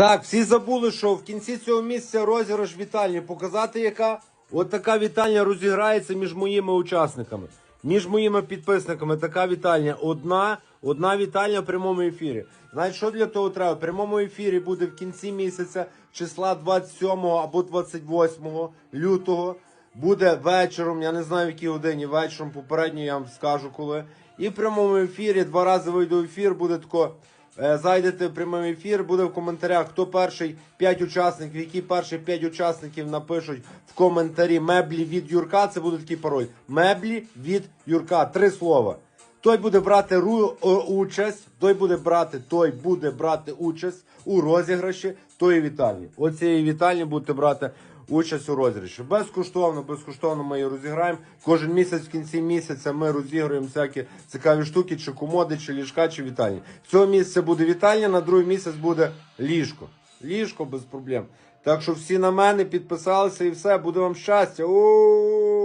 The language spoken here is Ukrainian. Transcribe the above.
Так, всі забули, що в кінці цього місяця розіграш вітальні. Показати, яка от така вітальня розіграється між моїми учасниками, між моїми підписниками. Така вітальня. Одна, одна вітальня в прямому ефірі. Знаєте, що для того треба? В прямому ефірі буде в кінці місяця, числа 27 або 28 лютого. Буде вечором, я не знаю в якій годині, вечором, попередньо я вам скажу коли. І в прямому ефірі два рази вийду в ефір, буде тако. Е, Зайдете в прямий ефір, буде в коментарях, хто перший 5 учасників, які перші 5 учасників напишуть в коментарі меблі від Юрка. Це буде такий пароль. Меблі від Юрка. Три слова. Той буде брати ру, о, участь, той буде брати, той буде брати участь у розіграші тої вітальні. Оцієї вітальні будете брати участь у розіграші. Безкоштовно, безкоштовно ми її розіграємо. Кожен місяць в кінці місяця ми розіграємо всякі цікаві штуки, чи комоди, чи ліжка, чи вітальні. Цього місяця буде вітальня, на другий місяць буде ліжко. Ліжко без проблем. Так що всі на мене підписалися і все, буде вам щастя. У-у-у!